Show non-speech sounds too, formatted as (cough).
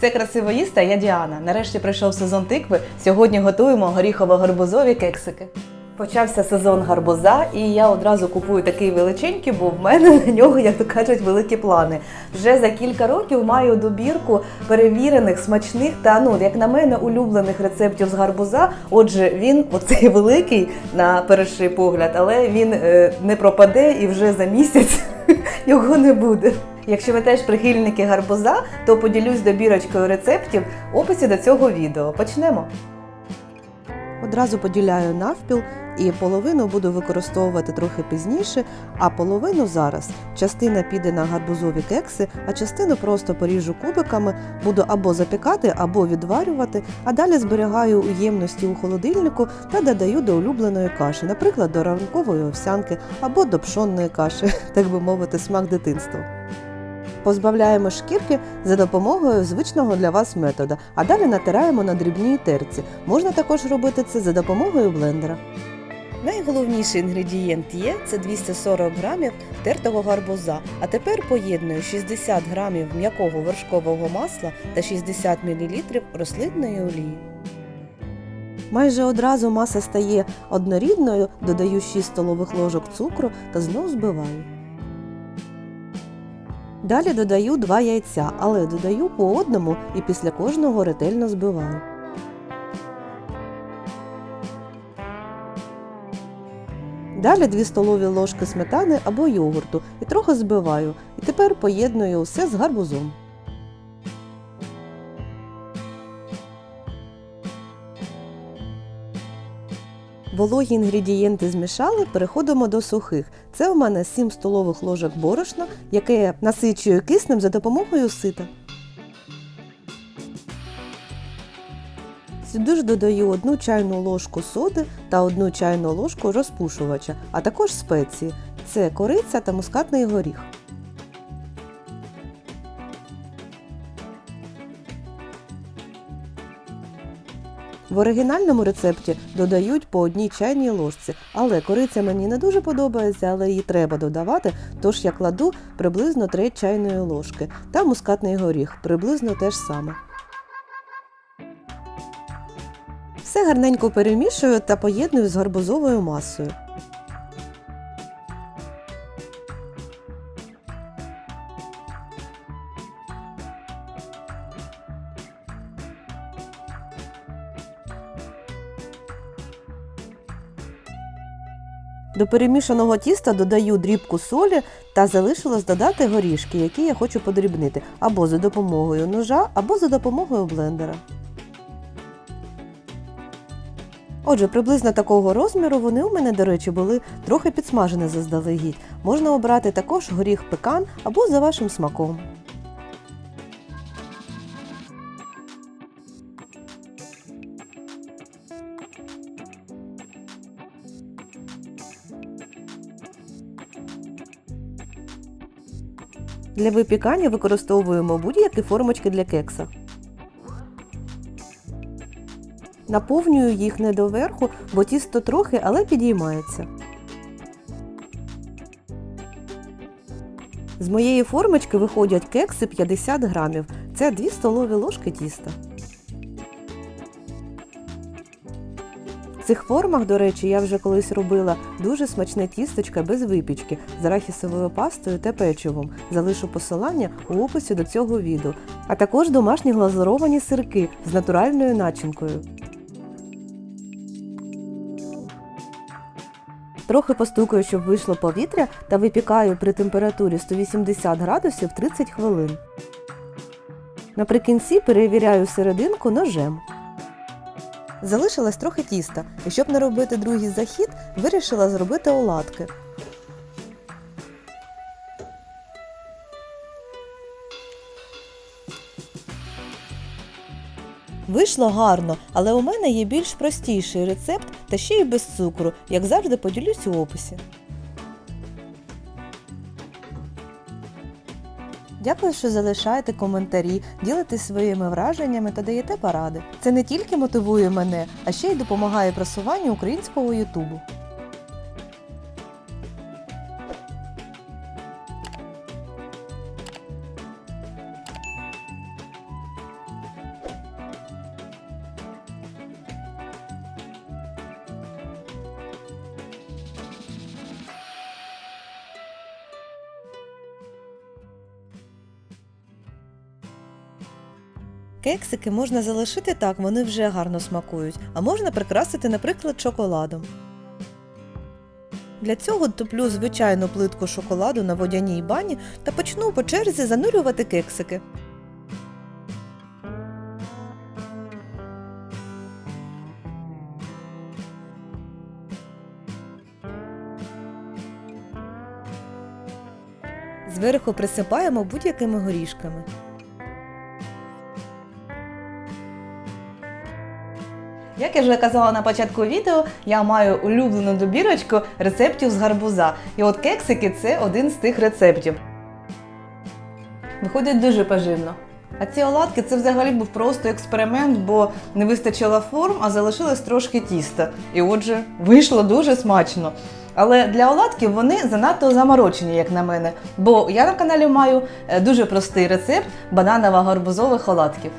Це красиво їсти, а я Діана. Нарешті прийшов сезон тикви. Сьогодні готуємо горіхово-гарбузові кексики. Почався сезон гарбуза, і я одразу купую такий величенький, бо в мене (laughs) на нього, як то кажуть, великі плани. Вже за кілька років маю добірку перевірених, смачних та ну, як на мене, улюблених рецептів з гарбуза. Отже, він (laughs) оцей великий на перший погляд, але він е, не пропаде і вже за місяць (laughs) його не буде. Якщо ви теж прихильники гарбуза, то поділюсь добірочкою рецептів в описі до цього відео. Почнемо. Одразу поділяю навпіл і половину буду використовувати трохи пізніше, а половину зараз. Частина піде на гарбузові кекси, а частину просто поріжу кубиками, буду або запікати, або відварювати, а далі зберігаю у ємності у холодильнику та додаю до улюбленої каші, наприклад, до ранкової овсянки або до пшонної каші, (laughs) так би мовити, смак дитинства. Позбавляємо шкірки за допомогою звичного для вас метода, а далі натираємо на дрібній терці. Можна також робити це за допомогою блендера. Найголовніший інгредієнт є це 240 грамів тертого гарбуза. А тепер поєдную 60 грамів м'якого вершкового масла та 60 мл рослинної олії. Майже одразу маса стає однорідною, додаю 6 столових ложок цукру та знову збиваю. Далі додаю 2 яйця, але додаю по одному і після кожного ретельно збиваю. Далі 2 столові ложки сметани або йогурту і трохи збиваю. І тепер поєдную все з гарбузом. Вологі інгредієнти змішали, переходимо до сухих. Це у мене 7 столових ложок борошна, яке я насичую киснем за допомогою сита. Сюди ж додаю одну чайну ложку соди та одну чайну ложку розпушувача, а також спеції. Це кориця та мускатний горіх. В оригінальному рецепті додають по одній чайній ложці, але кориця мені не дуже подобається, але її треба додавати, тож я кладу приблизно 3 чайної ложки та мускатний горіх, приблизно те ж саме. Все гарненько перемішую та поєдную з гарбузовою масою. До перемішаного тіста додаю дрібку солі та залишилось додати горішки, які я хочу подрібнити або за допомогою ножа, або за допомогою блендера. Отже, приблизно такого розміру вони у мене, до речі, були трохи підсмажені заздалегідь. Можна обрати також горіх пекан або за вашим смаком. Для випікання використовуємо будь-які формочки для кекса. Наповнюю їх не доверху, бо тісто трохи, але підіймається. З моєї формочки виходять кекси 50 грамів. Це 2 столові ложки тіста. Цих формах, до речі, я вже колись робила дуже смачне тістечко без випічки з арахісовою пастою та печивом. Залишу посилання у описі до цього відео, а також домашні глазуровані сирки з натуральною начинкою. Трохи постукаю, щоб вийшло повітря, та випікаю при температурі 180 градусів 30 хвилин. Наприкінці перевіряю серединку ножем. Залишилось трохи тіста, і щоб не робити другий захід, вирішила зробити оладки. Вийшло гарно, але у мене є більш простіший рецепт та ще й без цукру, як завжди поділюсь у описі. Дякую, що залишаєте коментарі, ділитесь своїми враженнями та даєте поради. Це не тільки мотивує мене, а ще й допомагає просуванню українського Ютубу. Кексики можна залишити так, вони вже гарно смакують, а можна прикрасити, наприклад, шоколадом. Для цього топлю звичайну плитку шоколаду на водяній бані та почну по черзі занурювати кексики. Зверху присипаємо будь-якими горішками. Як я вже казала на початку відео, я маю улюблену добірочку рецептів з гарбуза. І от кексики це один з тих рецептів. Виходить дуже поживно. А ці оладки це взагалі був просто експеримент, бо не вистачило форм, а залишилось трошки тіста. І отже, вийшло дуже смачно. Але для оладків вони занадто заморочені, як на мене. Бо я на каналі маю е, дуже простий рецепт бананово-гарбузових оладків.